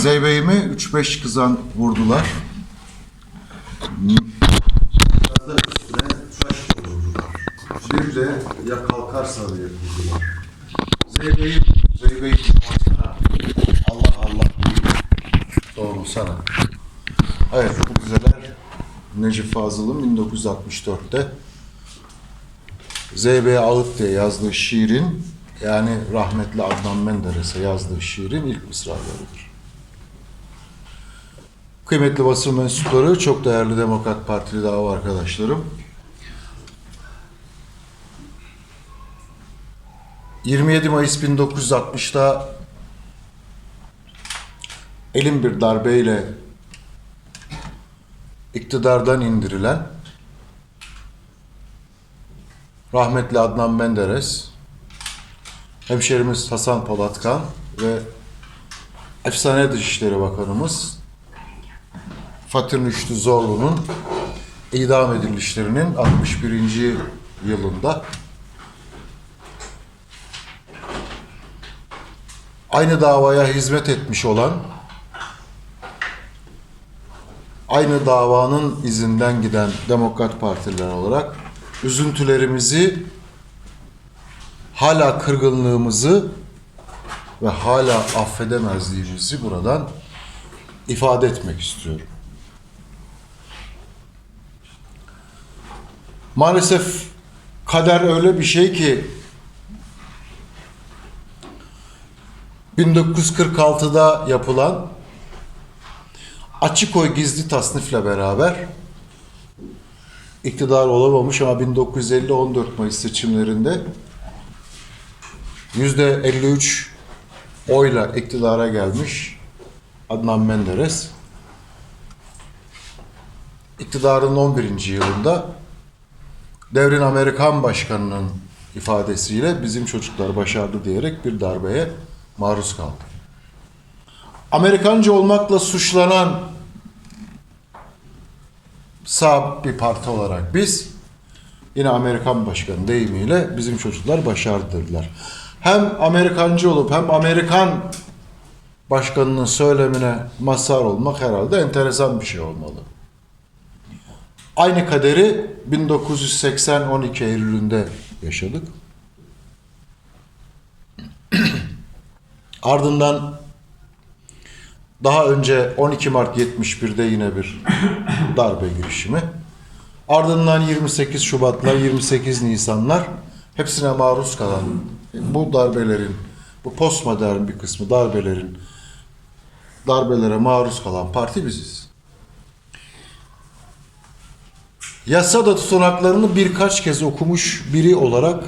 Zeybe'yimi 3-5 kızan vurdular. Bir de ya kalkarsa diye vurdular. Zeybe'yi, Zeybe'yi sana. Allah Allah. Doğru sana. Evet bu güzeler Necip Fazıl'ın 1964'te Zeybe'ye Ağıt diye yazdığı şiirin yani rahmetli Adnan Menderes'e yazdığı şiirin ilk mısralarıdır. Kıymetli basın mensupları, çok değerli Demokrat Partili dava arkadaşlarım. 27 Mayıs 1960'ta elin bir darbeyle iktidardan indirilen rahmetli Adnan Menderes, hemşerimiz Hasan Polatkan ve efsane Dışişleri Bakanımız Fatih Rüştü Zorlu'nun idam edilişlerinin 61. yılında aynı davaya hizmet etmiş olan aynı davanın izinden giden Demokrat Partililer olarak üzüntülerimizi hala kırgınlığımızı ve hala affedemezliğimizi buradan ifade etmek istiyorum. Maalesef kader öyle bir şey ki 1946'da yapılan açık oy gizli tasnifle beraber iktidar olamamış ama 1950 14 Mayıs seçimlerinde yüzde 53 oyla iktidara gelmiş Adnan Menderes iktidarın 11. yılında devrin Amerikan başkanının ifadesiyle bizim çocuklar başardı diyerek bir darbeye maruz kaldı. Amerikancı olmakla suçlanan sağ bir parti olarak biz yine Amerikan başkanı deyimiyle bizim çocuklar başardı. Hem Amerikancı olup hem Amerikan başkanının söylemine mazhar olmak herhalde enteresan bir şey olmalı. Aynı kaderi 1980 12 Eylül'ünde yaşadık. Ardından daha önce 12 Mart 71'de yine bir darbe girişimi. Ardından 28 Şubatlar, 28 Nisanlar hepsine maruz kalan bu darbelerin, bu postmodern bir kısmı darbelerin darbelere maruz kalan parti biziz. Yasada tutanaklarını birkaç kez okumuş biri olarak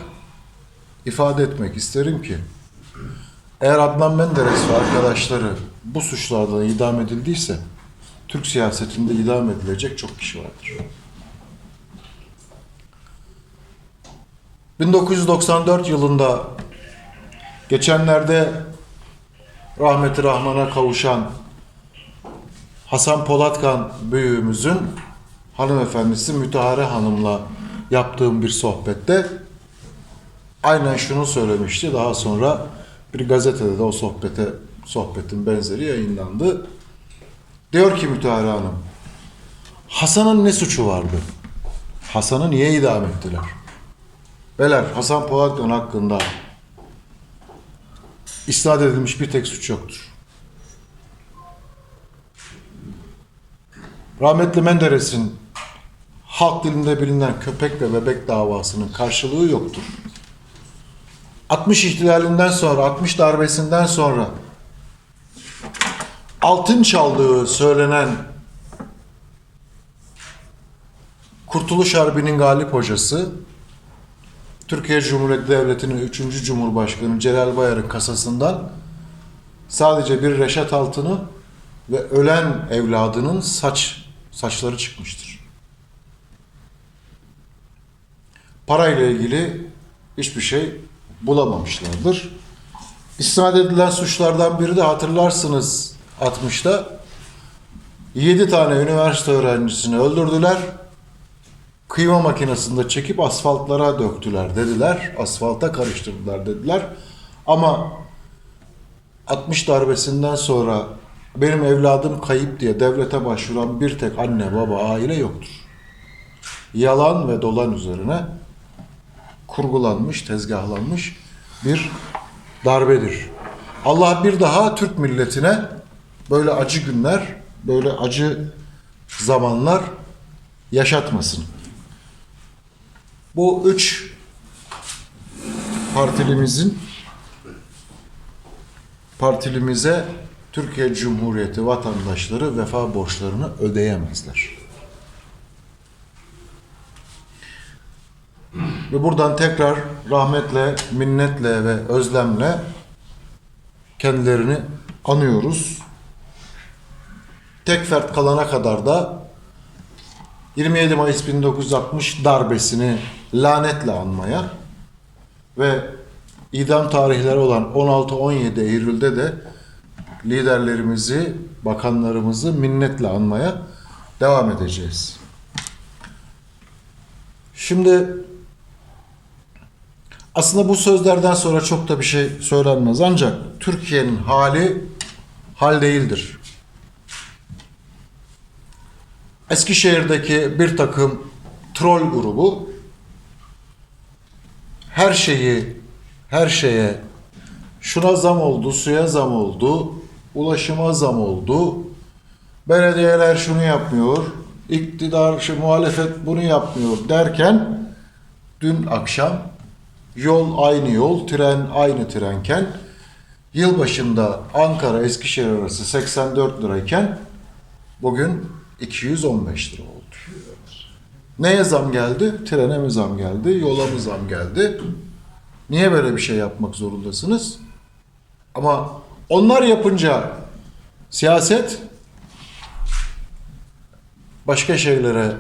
ifade etmek isterim ki eğer Adnan Menderes ve arkadaşları bu suçlardan idam edildiyse Türk siyasetinde idam edilecek çok kişi vardır. 1994 yılında geçenlerde rahmeti rahmana kavuşan Hasan Polatkan büyüğümüzün hanımefendisi Mütehare Hanım'la yaptığım bir sohbette aynen şunu söylemişti. Daha sonra bir gazetede de o sohbete sohbetin benzeri yayınlandı. Diyor ki Mütehare Hanım, Hasan'ın ne suçu vardı? Hasan'ı niye idam ettiler? Beler, Hasan Polatkan hakkında isnat edilmiş bir tek suç yoktur. Rahmetli Menderes'in halk dilinde bilinen köpek ve bebek davasının karşılığı yoktur. 60 ihtilalinden sonra, 60 darbesinden sonra altın çaldığı söylenen Kurtuluş Harbi'nin galip hocası Türkiye Cumhuriyeti Devleti'nin 3. Cumhurbaşkanı Celal Bayar'ın kasasından sadece bir reşat altını ve ölen evladının saç saçları çıkmıştır. Parayla ilgili hiçbir şey bulamamışlardır. İsnat edilen suçlardan biri de hatırlarsınız 60'ta 7 tane üniversite öğrencisini öldürdüler. Kıyma makinesinde çekip asfaltlara döktüler dediler. Asfalta karıştırdılar dediler. Ama 60 darbesinden sonra benim evladım kayıp diye devlete başvuran bir tek anne baba aile yoktur. Yalan ve dolan üzerine kurgulanmış, tezgahlanmış bir darbedir. Allah bir daha Türk milletine böyle acı günler, böyle acı zamanlar yaşatmasın. Bu üç partilimizin partilimize Türkiye Cumhuriyeti vatandaşları vefa borçlarını ödeyemezler. Ve buradan tekrar rahmetle, minnetle ve özlemle kendilerini anıyoruz. Tek fert kalana kadar da 27 Mayıs 1960 darbesini lanetle anmaya ve idam tarihleri olan 16-17 Eylül'de de liderlerimizi, bakanlarımızı minnetle anmaya devam edeceğiz. Şimdi aslında bu sözlerden sonra çok da bir şey söylenmez ancak Türkiye'nin hali hal değildir. Eskişehir'deki bir takım troll grubu her şeyi her şeye şuna zam oldu, suya zam oldu, ulaşıma zam oldu, belediyeler şunu yapmıyor, iktidar, şu muhalefet bunu yapmıyor derken dün akşam yol aynı yol, tren aynı trenken yılbaşında Ankara Eskişehir arası 84 lirayken bugün 215 lira oldu. Neye zam geldi? Trene mi zam geldi? Yola mı zam geldi? Niye böyle bir şey yapmak zorundasınız? Ama onlar yapınca siyaset başka şeylere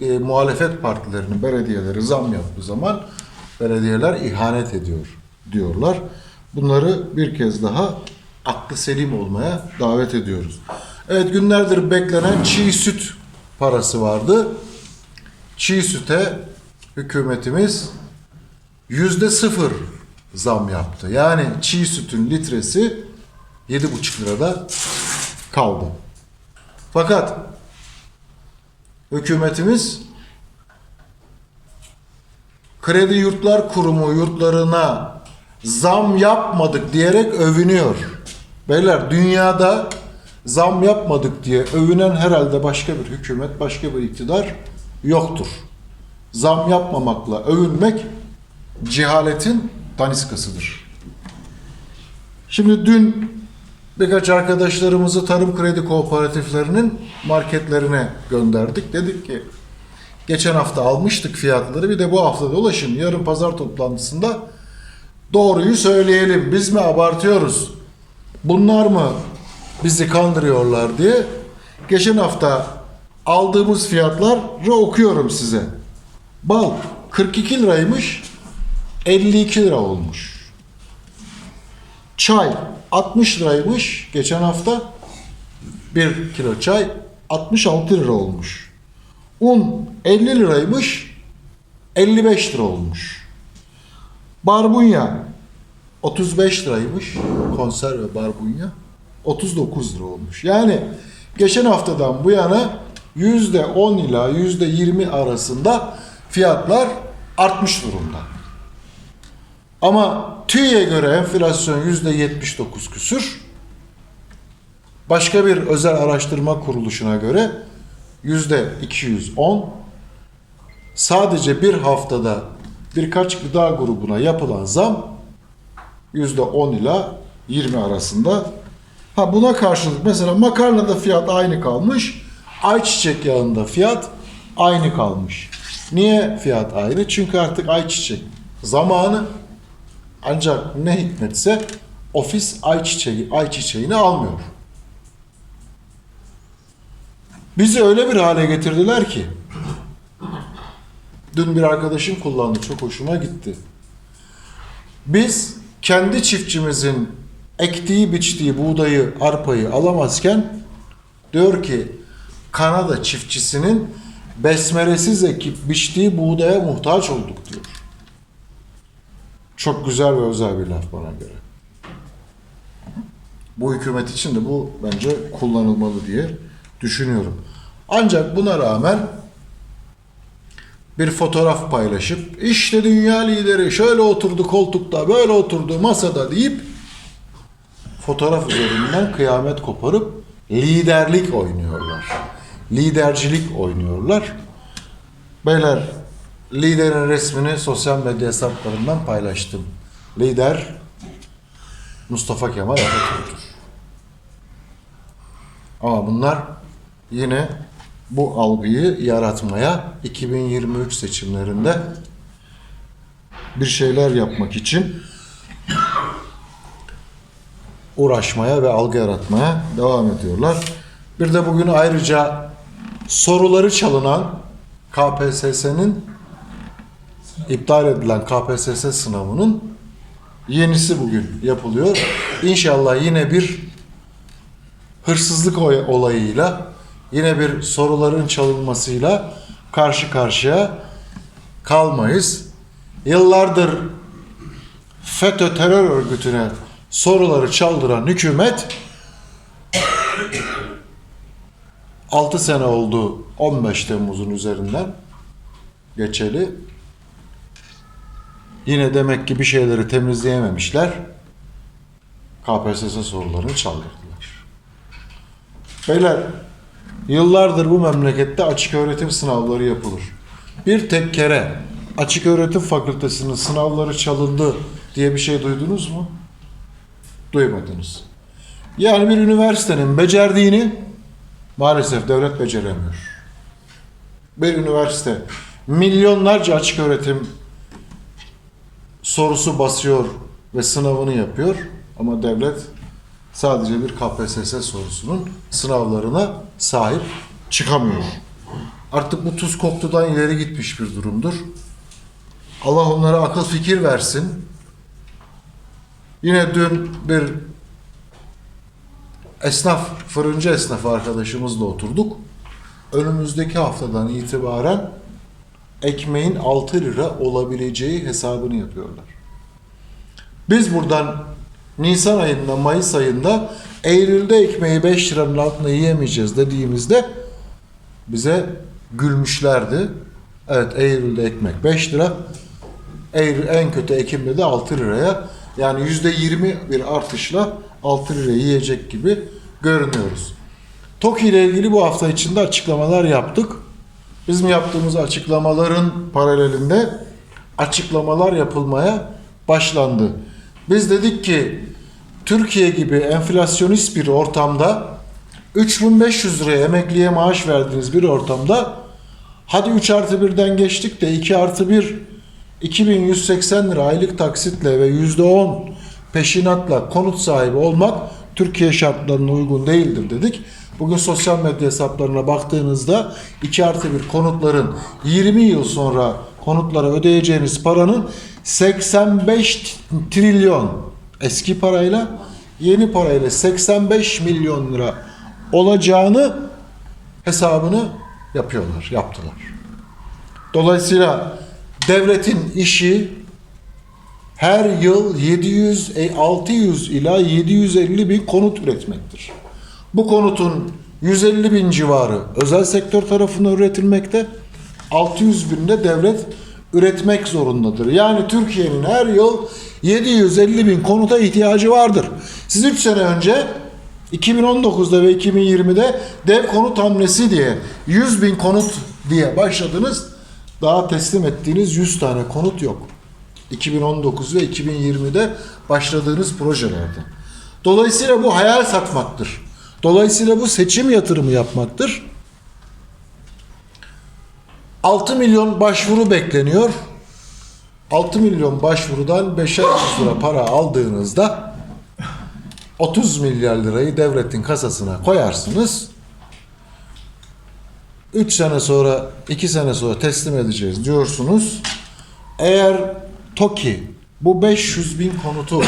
e, muhalefet partilerinin belediyeleri zam yaptığı zaman belediyeler ihanet ediyor diyorlar. Bunları bir kez daha aklı selim olmaya davet ediyoruz. Evet günlerdir beklenen çiğ süt parası vardı. Çiğ süte hükümetimiz yüzde sıfır zam yaptı. Yani çiğ sütün litresi yedi buçuk lirada kaldı. Fakat hükümetimiz Kredi Yurtlar Kurumu yurtlarına zam yapmadık diyerek övünüyor. Beyler dünyada zam yapmadık diye övünen herhalde başka bir hükümet, başka bir iktidar yoktur. Zam yapmamakla övünmek cehaletin daniskasıdır. Şimdi dün birkaç arkadaşlarımızı tarım kredi kooperatiflerinin marketlerine gönderdik. Dedik ki geçen hafta almıştık fiyatları bir de bu hafta dolaşın yarın pazar toplantısında doğruyu söyleyelim. Biz mi abartıyoruz? Bunlar mı bizi kandırıyorlar diye geçen hafta aldığımız fiyatları okuyorum size. Bal 42 liraymış 52 lira olmuş. Çay 60 liraymış geçen hafta 1 kilo çay 66 lira olmuş. Un 50 liraymış 55 lira olmuş. Barbunya 35 liraymış konserve barbunya 39 lira olmuş. Yani geçen haftadan bu yana %10 ila %20 arasında fiyatlar artmış durumda. Ama TÜİ'ye göre enflasyon yüzde 79 küsür. Başka bir özel araştırma kuruluşuna göre yüzde 210. Sadece bir haftada birkaç gıda grubuna yapılan zam yüzde 10 ila 20 arasında. Ha buna karşılık mesela makarnada fiyat aynı kalmış. Ayçiçek yağında fiyat aynı kalmış. Niye fiyat aynı? Çünkü artık ayçiçek zamanı ancak ne hikmetse ofis ayçiçeği, ayçiçeğini almıyor. Bizi öyle bir hale getirdiler ki dün bir arkadaşım kullandı çok hoşuma gitti. Biz kendi çiftçimizin ektiği biçtiği buğdayı, arpayı alamazken diyor ki Kanada çiftçisinin besmeresiz ekip biçtiği buğdaya muhtaç olduk diyor. Çok güzel ve özel bir laf bana göre. Bu hükümet için de bu bence kullanılmalı diye düşünüyorum. Ancak buna rağmen bir fotoğraf paylaşıp işte dünya lideri şöyle oturdu koltukta böyle oturdu masada deyip fotoğraf üzerinden kıyamet koparıp liderlik oynuyorlar. Lidercilik oynuyorlar. Beyler liderin resmini sosyal medya hesaplarından paylaştım. Lider Mustafa Kemal Atatürk'tür. Ama bunlar yine bu algıyı yaratmaya 2023 seçimlerinde bir şeyler yapmak için uğraşmaya ve algı yaratmaya devam ediyorlar. Bir de bugün ayrıca soruları çalınan KPSS'nin iptal edilen KPSS sınavının yenisi bugün yapılıyor. İnşallah yine bir hırsızlık olayıyla yine bir soruların çalınmasıyla karşı karşıya kalmayız. Yıllardır FETÖ terör örgütüne soruları çaldıran hükümet 6 sene oldu 15 Temmuz'un üzerinden geçeli. Yine demek ki bir şeyleri temizleyememişler. KPSS sorularını çaldırdılar. Beyler yıllardır bu memlekette açık öğretim sınavları yapılır. Bir tek kere açık öğretim fakültesinin sınavları çalındı diye bir şey duydunuz mu? Duymadınız. Yani bir üniversitenin becerdiğini maalesef devlet beceremiyor. Bir üniversite milyonlarca açık öğretim sorusu basıyor ve sınavını yapıyor ama devlet sadece bir KPSS sorusunun sınavlarına sahip çıkamıyor. Artık bu tuz koktudan ileri gitmiş bir durumdur. Allah onlara akıl fikir versin. Yine dün bir esnaf, fırıncı esnaf arkadaşımızla oturduk. Önümüzdeki haftadan itibaren ekmeğin 6 lira olabileceği hesabını yapıyorlar. Biz buradan Nisan ayında, Mayıs ayında Eylül'de ekmeği 5 liranın altında yiyemeyeceğiz dediğimizde bize gülmüşlerdi. Evet Eylül'de ekmek 5 lira. Eylül en kötü Ekim'de de 6 liraya yani %20 bir artışla 6 lira yiyecek gibi görünüyoruz. TOKİ ile ilgili bu hafta içinde açıklamalar yaptık. Bizim yaptığımız açıklamaların paralelinde açıklamalar yapılmaya başlandı. Biz dedik ki Türkiye gibi enflasyonist bir ortamda 3500 liraya emekliye maaş verdiğiniz bir ortamda hadi 3 artı 1'den geçtik de 2 artı 1 2180 lira aylık taksitle ve %10 peşinatla konut sahibi olmak Türkiye şartlarına uygun değildir dedik. Bugün sosyal medya hesaplarına baktığınızda 2 artı 1 konutların 20 yıl sonra konutlara ödeyeceğiniz paranın 85 trilyon eski parayla yeni parayla 85 milyon lira olacağını hesabını yapıyorlar, yaptılar. Dolayısıyla devletin işi her yıl 700, e, 600 ila 750 bin konut üretmektir. Bu konutun 150 bin civarı özel sektör tarafından üretilmekte, 600 bin de devlet üretmek zorundadır. Yani Türkiye'nin her yıl 750 bin konuta ihtiyacı vardır. Siz 3 sene önce 2019'da ve 2020'de dev konut hamlesi diye 100 bin konut diye başladınız. Daha teslim ettiğiniz 100 tane konut yok. 2019 ve 2020'de başladığınız projelerde. Dolayısıyla bu hayal satmaktır. Dolayısıyla bu seçim yatırımı yapmaktır. 6 milyon başvuru bekleniyor. 6 milyon başvurudan 5'er yüz lira para aldığınızda 30 milyar lirayı devletin kasasına koyarsınız. 3 sene sonra, 2 sene sonra teslim edeceğiz diyorsunuz. Eğer TOKİ bu 500 bin konutu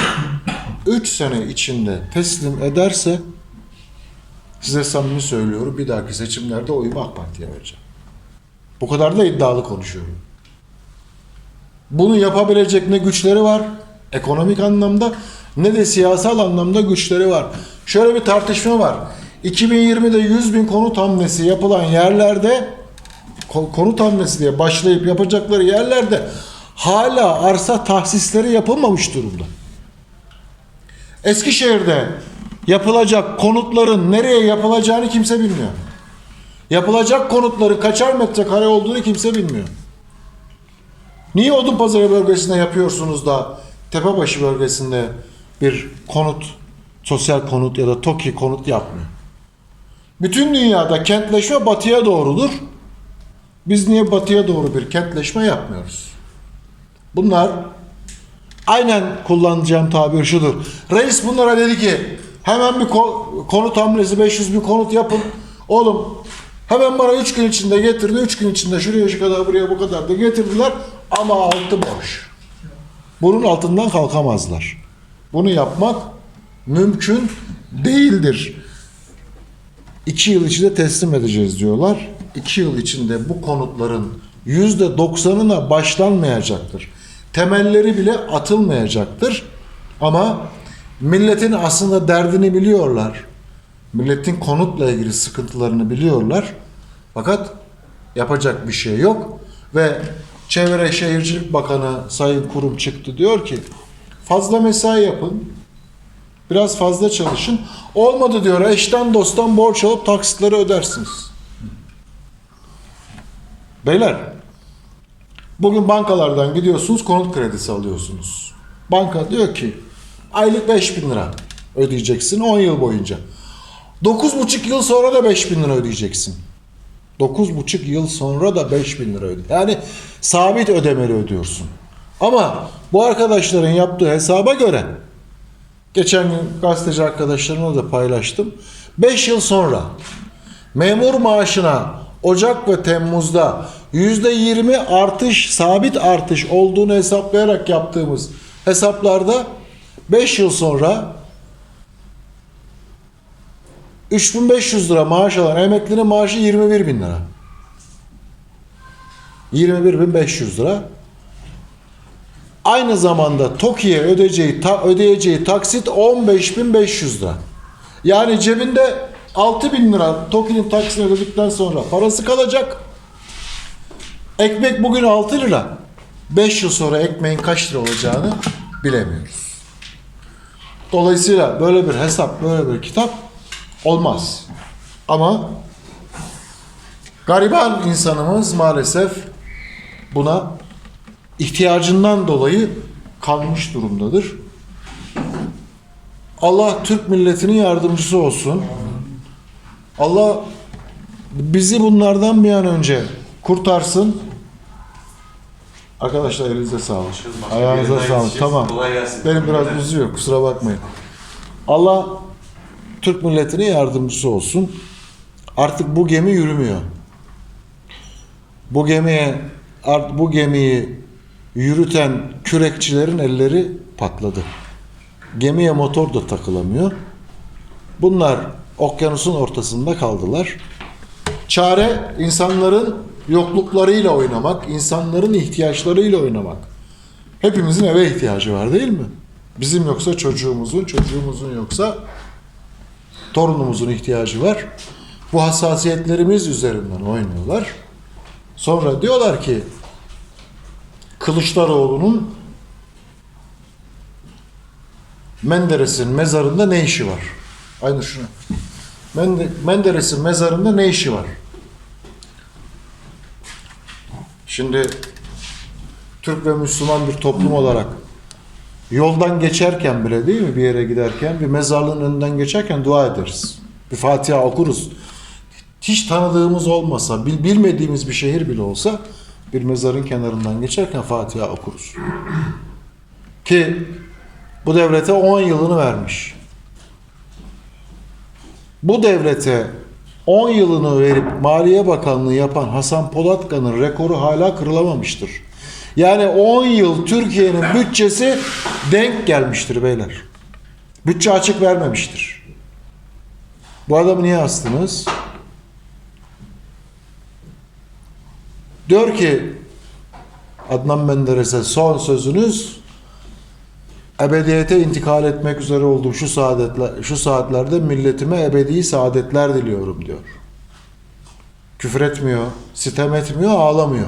3 sene içinde teslim ederse size samimi söylüyorum bir dahaki seçimlerde oyumu AK Parti'ye vereceğim. Bu kadar da iddialı konuşuyorum. Bunu yapabilecek ne güçleri var ekonomik anlamda ne de siyasal anlamda güçleri var. Şöyle bir tartışma var. 2020'de 100 bin konut hamlesi yapılan yerlerde ko- konut hamlesi diye başlayıp yapacakları yerlerde hala arsa tahsisleri yapılmamış durumda. Eskişehir'de yapılacak konutların nereye yapılacağını kimse bilmiyor. Yapılacak konutların kaçar metrekare olduğunu kimse bilmiyor. Niye Odunpazarı bölgesinde yapıyorsunuz da Tepebaşı bölgesinde bir konut, sosyal konut ya da TOKİ konut yapmıyor? Bütün dünyada kentleşme batıya doğrudur. Biz niye batıya doğru bir kentleşme yapmıyoruz? Bunlar aynen kullanacağım tabir şudur. Reis bunlara dedi ki hemen bir ko- konut hamlesi 500 bin konut yapın. Oğlum hemen bana 3 gün içinde getirdi. 3 gün içinde şuraya şu kadar buraya bu kadar da getirdiler. Ama altı boş. Bunun altından kalkamazlar. Bunu yapmak mümkün değildir. 2 yıl içinde teslim edeceğiz diyorlar. 2 yıl içinde bu konutların %90'ına başlanmayacaktır. Temelleri bile atılmayacaktır. Ama milletin aslında derdini biliyorlar. Milletin konutla ilgili sıkıntılarını biliyorlar. Fakat yapacak bir şey yok. Ve Çevre Şehircilik Bakanı Sayın Kurum çıktı diyor ki fazla mesai yapın. Biraz fazla çalışın. Olmadı diyor eşten dosttan borç alıp taksitleri ödersiniz. Beyler bugün bankalardan gidiyorsunuz konut kredisi alıyorsunuz. Banka diyor ki aylık 5000 lira ödeyeceksin 10 yıl boyunca. 9,5 yıl sonra da 5000 lira ödeyeceksin. 9,5 yıl sonra da 5000 lira öde. Yani sabit ödemeli ödüyorsun. Ama bu arkadaşların yaptığı hesaba göre geçen gün gazeteci arkadaşlarımla da paylaştım. 5 yıl sonra memur maaşına Ocak ve Temmuz'da %20 artış, sabit artış olduğunu hesaplayarak yaptığımız hesaplarda 5 yıl sonra 3500 lira maaş alan emeklinin maaşı 21 bin lira. 21.500 lira. Aynı zamanda TOKİ'ye ödeyeceği, ta, ödeyeceği taksit 15.500 lira. Yani cebinde 6000 lira TOKİ'nin taksini ödedikten sonra parası kalacak. Ekmek bugün 6 lira. 5 yıl sonra ekmeğin kaç lira olacağını bilemiyoruz. Dolayısıyla böyle bir hesap, böyle bir kitap olmaz. Ama gariban insanımız maalesef buna ihtiyacından dolayı kalmış durumdadır. Allah Türk milletinin yardımcısı olsun. Allah bizi bunlardan bir an önce kurtarsın. Arkadaşlar elinize sağlık. Ayağınıza sağlık. Tamam. Benim biraz üzüyor. Kusura bakmayın. Allah Türk milletine yardımcısı olsun. Artık bu gemi yürümüyor. Bu gemiye art bu gemiyi yürüten kürekçilerin elleri patladı. Gemiye motor da takılamıyor. Bunlar okyanusun ortasında kaldılar. Çare insanların yokluklarıyla oynamak, insanların ihtiyaçlarıyla oynamak. Hepimizin eve ihtiyacı var değil mi? Bizim yoksa çocuğumuzun, çocuğumuzun yoksa torunumuzun ihtiyacı var. Bu hassasiyetlerimiz üzerinden oynuyorlar. Sonra diyorlar ki Kılıçdaroğlu'nun Menderes'in mezarında ne işi var? Aynı. Mende, Menderes'in mezarında ne işi var? Şimdi Türk ve Müslüman bir toplum olarak yoldan geçerken bile değil mi bir yere giderken bir mezarlığın önünden geçerken dua ederiz. Bir Fatiha okuruz. Hiç tanıdığımız olmasa, bil- bilmediğimiz bir şehir bile olsa bir mezarın kenarından geçerken Fatiha okuruz. Ki bu devlete 10 yılını vermiş. Bu devlete 10 yılını verip Maliye Bakanlığı yapan Hasan Polatkan'ın rekoru hala kırılamamıştır. Yani 10 yıl Türkiye'nin bütçesi denk gelmiştir beyler. Bütçe açık vermemiştir. Bu adamı niye astınız? Diyor ki Adnan Menderes'e son sözünüz ebediyete intikal etmek üzere olduğum şu saadetler, şu saatlerde milletime ebedi saadetler diliyorum diyor. Küfür etmiyor, sitem etmiyor, ağlamıyor.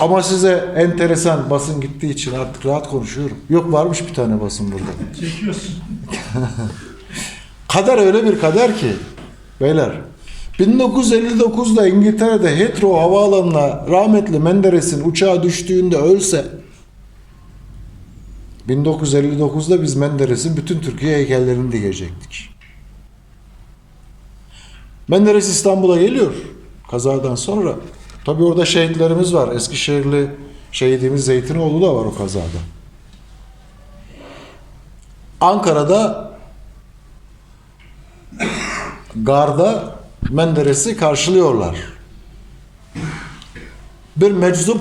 Ama size enteresan basın gittiği için artık rahat konuşuyorum. Yok varmış bir tane basın burada. Çekiyorsun. Kader öyle bir kader ki beyler 1959'da İngiltere'de Heathrow havaalanına rahmetli Menderes'in uçağı düştüğünde ölse 1959'da biz Menderes'in bütün Türkiye heykellerini dikecektik. Menderes İstanbul'a geliyor kazadan sonra. Tabi orada şehitlerimiz var. Eskişehirli şehidimiz Zeytinoğlu da var o kazada. Ankara'da garda Menderes'i karşılıyorlar. Bir meczup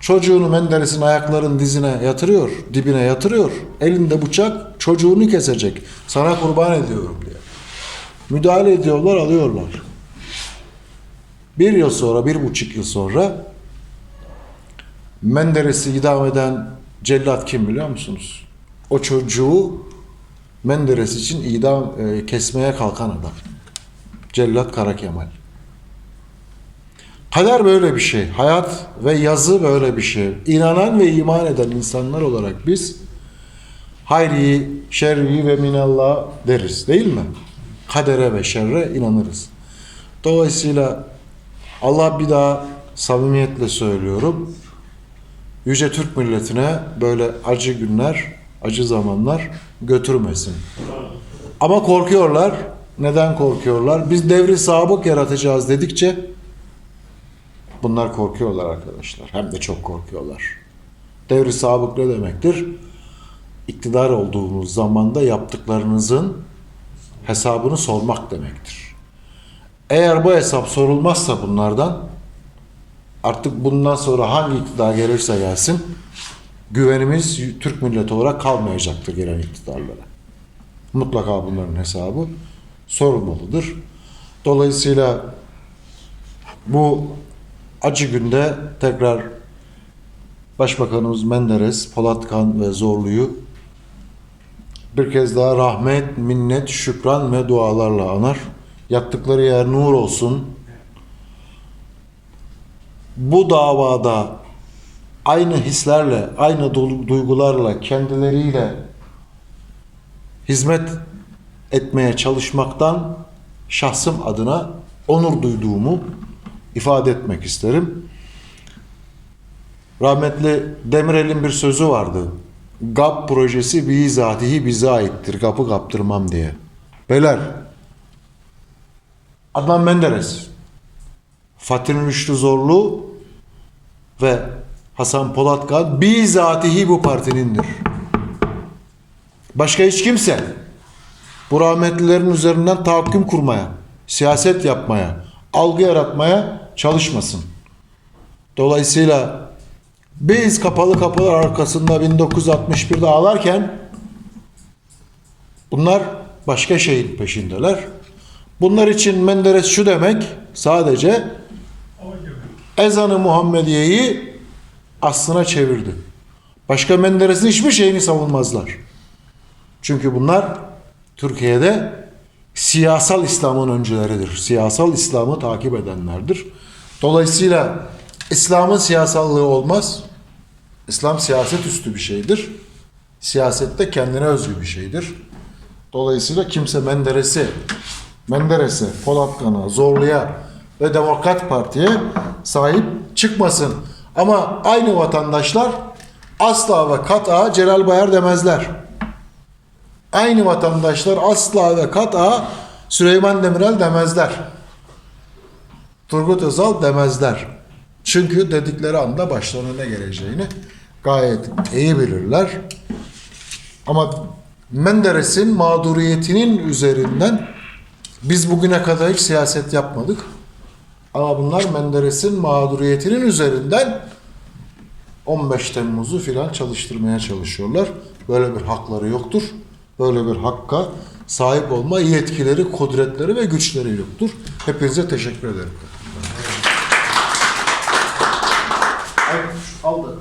çocuğunu Menderes'in ayaklarının dizine yatırıyor, dibine yatırıyor. Elinde bıçak çocuğunu kesecek. Sana kurban ediyorum diye. Müdahale ediyorlar, alıyorlar. Bir yıl sonra, bir buçuk yıl sonra Menderes'i idam eden cellat kim biliyor musunuz? O çocuğu Menderes için idam e, kesmeye kalkan adam. Cellat Kara Kemal. Kader böyle bir şey. Hayat ve yazı böyle bir şey. İnanan ve iman eden insanlar olarak biz hayri, şerri ve minallah deriz değil mi? Kadere ve şerre inanırız. Dolayısıyla Allah bir daha samimiyetle söylüyorum. Yüce Türk milletine böyle acı günler, acı zamanlar götürmesin. Ama korkuyorlar. Neden korkuyorlar? Biz devri sabık yaratacağız dedikçe bunlar korkuyorlar arkadaşlar. Hem de çok korkuyorlar. Devri sabık ne demektir? İktidar olduğunuz zamanda yaptıklarınızın hesabını sormak demektir. Eğer bu hesap sorulmazsa bunlardan artık bundan sonra hangi iktidar gelirse gelsin güvenimiz Türk milleti olarak kalmayacaktır gelen iktidarlara. Mutlaka bunların hesabı sorulmalıdır. Dolayısıyla bu acı günde tekrar Başbakanımız Menderes, Polatkan ve Zorlu'yu bir kez daha rahmet, minnet, şükran ve dualarla anar. Yattıkları yer nur olsun. Bu davada aynı hislerle, aynı du- duygularla, kendileriyle hizmet etmeye çalışmaktan şahsım adına onur duyduğumu ifade etmek isterim. Rahmetli Demirel'in bir sözü vardı. GAP projesi bizatihi bize aittir. GAP'ı kaptırmam diye. Beyler, Adnan Menderes, Fatih Rüştü Zorlu ve Hasan Polatkan bizatihi bu partinindir. Başka hiç kimse bu rahmetlilerin üzerinden tahakküm kurmaya, siyaset yapmaya, algı yaratmaya çalışmasın. Dolayısıyla biz kapalı kapılar arkasında 1961'de ağlarken bunlar başka şeyin peşindeler. Bunlar için Menderes şu demek sadece ezanı Muhammediye'yi aslına çevirdi. Başka Menderes'in hiçbir şeyini savunmazlar. Çünkü bunlar Türkiye'de siyasal İslam'ın öncüleridir. Siyasal İslam'ı takip edenlerdir. Dolayısıyla İslam'ın siyasallığı olmaz. İslam siyaset üstü bir şeydir. Siyasette kendine özgü bir şeydir. Dolayısıyla kimse Menderes'i, Menderes'e, Polatkan'a, Zorlu'ya ve Demokrat Parti'ye sahip çıkmasın. Ama aynı vatandaşlar asla ve kat'a Celal Bayar demezler. Aynı vatandaşlar asla ve kat'a Süleyman Demirel demezler. Turgut Özal demezler. Çünkü dedikleri anda başlarına ne geleceğini gayet iyi bilirler. Ama Menderes'in mağduriyetinin üzerinden biz bugüne kadar hiç siyaset yapmadık. Ama bunlar Menderes'in mağduriyetinin üzerinden 15 Temmuz'u filan çalıştırmaya çalışıyorlar. Böyle bir hakları yoktur. Böyle bir hakka sahip olma yetkileri, kudretleri ve güçleri yoktur. Hepinize teşekkür ederim. Ay, aldı.